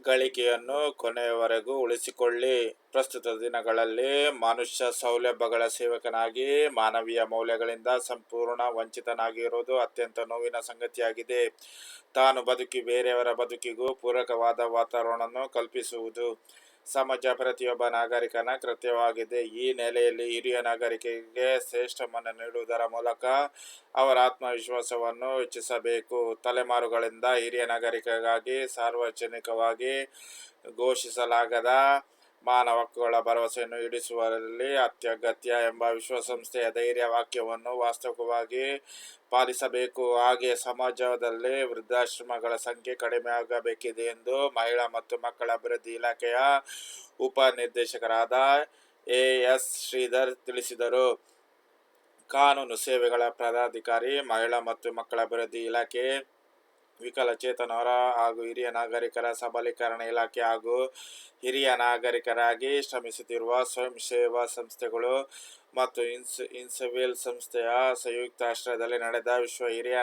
ಗಳಿಕೆಯನ್ನು ಕೊನೆಯವರೆಗೂ ಉಳಿಸಿಕೊಳ್ಳಿ. ಪ್ರಸ್ತುತ ದಿನಗಳಲ್ಲಿ ಮನುಷ್ಯ ಸೌಲಭ್ಯಗಳ ಸೇವಕನಾಗಿ ಮಾನವೀಯ ಮೌಲ್ಯಗಳಿಂದ ಸಂಪೂರ್ಣ ವಂಚಿತನಾಗಿರುವುದು ಅತ್ಯಂತ ನೋವಿನ ಸಂಗತಿಯಾಗಿದೆ. ತಾನು ಬದುಕಿ ಬೇರೆಯವರ ಬದುಕಿಗೂ ಪೂರಕವಾದ ವಾತಾವರಣವನ್ನು ಕಲ್ಪಿಸುವುದು ಸಮಾಜ ಪ್ರತಿಯೊಬ್ಬ ನಾಗರಿಕನ ಕೃತ್ಯವಾಗಿದೆ. ಈ ನೆಲೆಯಲ್ಲಿ ಹಿರಿಯ ನಾಗರಿಕರಿಗೆ ಶ್ರೇಷ್ಠ ಮನ ನೀಡುವುದರ ಮೂಲಕ ಅವರ ಆತ್ಮವಿಶ್ವಾಸವನ್ನು ಹೆಚ್ಚಿಸಬೇಕು. ತಲೆಮಾರುಗಳಿಂದ ಹಿರಿಯ ನಾಗರಿಕರಿಗಾಗಿ ಸಾರ್ವಜನಿಕವಾಗಿ ಘೋಷಿಸಲಾಗದ ಮಾನವ ಹಕ್ಕುಗಳ ಭರವಸೆಯನ್ನು ಈಡೇರಿಸುವಲ್ಲಿ ಅತ್ಯಗತ್ಯ ಎಂಬ ವಿಶ್ವಸಂಸ್ಥೆಯ ಧೈರ್ಯ ವಾಕ್ಯವನ್ನು ವಾಸ್ತವವಾಗಿ ಪಾಲಿಸಬೇಕು. ಹಾಗೆ ಸಮಾಜದಲ್ಲಿ ವೃದ್ಧಾಶ್ರಮಗಳ ಸಂಖ್ಯೆ ಕಡಿಮೆಯಾಗಬೇಕಿದೆ ಎಂದು ಮಹಿಳಾ ಮತ್ತು ಮಕ್ಕಳ ಅಭಿವೃದ್ಧಿ ಇಲಾಖೆಯ ಉಪನಿರ್ದೇಶಕರಾದ ಎ ಎಸ್ ಶ್ರೀಧರ್ ತಿಳಿಸಿದರು. ಕಾನೂನು ಸೇವೆಗಳ ಪದಾಧಿಕಾರಿ ಮಹಿಳಾ ಮತ್ತು ಮಕ್ಕಳ ಅಭಿವೃದ್ಧಿ ಇಲಾಖೆ ವಿಕಲಚೇತನರ ಹಾಗೂ ಹಿರಿಯ ನಾಗರಿಕರ ಸಬಲೀಕರಣ ಇಲಾಖೆ ಹಾಗೂ ಹಿರಿಯ ನಾಗರಿಕರಾಗಿ ಶ್ರಮಿಸುತ್ತಿರುವ ಸ್ವಯಂ ಸೇವಾ ಸಂಸ್ಥೆಗಳು ಮತ್ತು ಇನ್ಸ್, ಇನ್ಸವೇಲ್ ಸಂಸ್ಥೆಯ ಸಂಯುಕ್ತ ಆಶ್ರಯದಲ್ಲಿ ನಡೆದ ವಿಶ್ವ ಹಿರಿಯ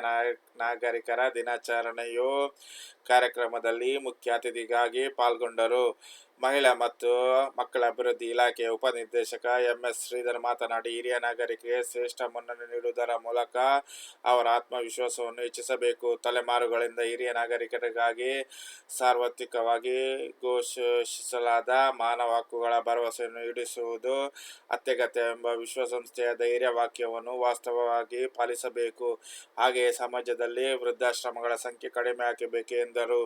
ನಾಗರಿಕರ ದಿನಾಚರಣೆಯ ಕಾರ್ಯಕ್ರಮದಲ್ಲಿ ಮುಖ್ಯ ಅತಿಥಿಗಾಗಿ ಪಾಲ್ಗೊಂಡರು. ಮಹಿಳಾ ಮತ್ತು ಮಕ್ಕಳ ಅಭಿವೃದ್ಧಿ ಇಲಾಖೆಯ ಉಪನಿರ್ದೇಶಕ ಎಂ ಎಸ್ ಶ್ರೀಧರ್ ಮಾತನಾಡಿ, ಹಿರಿಯ ನಾಗರಿಕರಿಗೆ ಶ್ರೇಷ್ಠ ಮನ್ನಣೆ ನೀಡುವುದರ ಮೂಲಕ ಅವರ ಆತ್ಮವಿಶ್ವಾಸವನ್ನು ಹೆಚ್ಚಿಸಬೇಕು. ತಲೆಮಾರುಗಳಿಂದ ಹಿರಿಯ ನಾಗರಿಕರಿಗಾಗಿ ಸಾರ್ವತ್ರಿಕವಾಗಿ ಘೋಷಿಸಲಾದ ಮಾನವ ಹಕ್ಕುಗಳ ಭರವಸೆಯನ್ನು ಈಡಿಸುವುದು ಅತ್ಯಗತ್ಯ ಎಂಬ ವಿಶ್ವಸಂಸ್ಥೆಯ ಧೈರ್ಯ ವಾಕ್ಯವನ್ನು ವಾಸ್ತವವಾಗಿ ಪಾಲಿಸಬೇಕು. ಹಾಗೆಯೇ ಸಮಾಜದಲ್ಲಿ ವೃದ್ಧಾಶ್ರಮಗಳ ಸಂಖ್ಯೆ ಕಡಿಮೆ ಹಾಕಬೇಕು ಎಂದರು.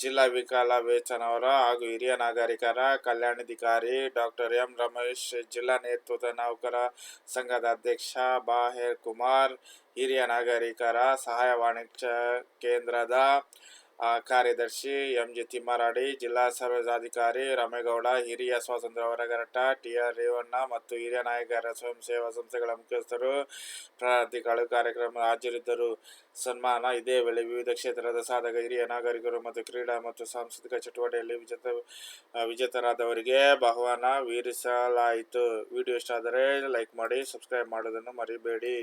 ಜಿಲ್ಲಾ ವಿಕಲಚೇತನರ ಹಾಗೂ ಹಿರಿಯ ನಾಗರಿಕರ ಕಲ್ಯಾಣಾಧಿಕಾರಿ ಡಾಕ್ಟರ್ ಎಂ. ರಮೇಶ್, ಜಿಲ್ಲಾ ನೇತೃತ್ವದ ನೌಕರ ಸಂಘದ ಅಧ್ಯಕ್ಷ ಬಾಹೇರ್ ಕುಮಾರ್, ಹಿರಿಯ ನಾಗರಿಕರ ಸಹಾಯ ವಾಣಿಜ್ಯ ಕೇಂದ್ರದ ಕಾರ್ಯದರ್ಶಿ ಎಂ ಜಿ ತಿಮ್ಮರಾಡಿ ಜಿಲ್ಲಾ ಸರ್ವಜಾಧಿಕಾರಿ ರಾಮೇಗೌಡ, ಹಿರಿಯ ಸ್ವಾತಂತ್ರ್ಯ ಹೊರಗರಟ ಟಿ ಆರ್ ರೇವಣ್ಣ ಮತ್ತು ಹಿರಿಯ ನಾಯಕರ ಸ್ವಯಂ ಸೇವಾ ಸಂಸ್ಥೆಗಳ ಮುಖ್ಯಸ್ಥರು ಪ್ರಾರ್ಥಿಗಳು ಕಾರ್ಯಕ್ರಮ ಹಾಜರಿದ್ದರು. ಸನ್ಮಾನ ಇದೇ ವೇಳೆ ವಿವಿಧ ಕ್ಷೇತ್ರದ ಸಾಧಕ, ಹಿರಿಯ ನಾಗರಿಕರು ಮತ್ತು ಕ್ರೀಡಾ ಮತ್ತು ಸಾಂಸ್ಕೃತಿಕ ಚಟುವಟಿಕೆಯಲ್ಲಿ ವಿಜೇತ, ವಿಜೇತರಾದವರಿಗೆ ಬಹುಮಾನ ವೀರಿಸಲಾಯಿತು ವಿಡಿಯೋ ಇಷ್ಟ ಆದರೆ ಲೈಕ್ ಮಾಡಿ, ಸಬ್ಸ್ಕ್ರೈಬ್ ಮಾಡೋದನ್ನು ಮರಿಬೇಡಿ.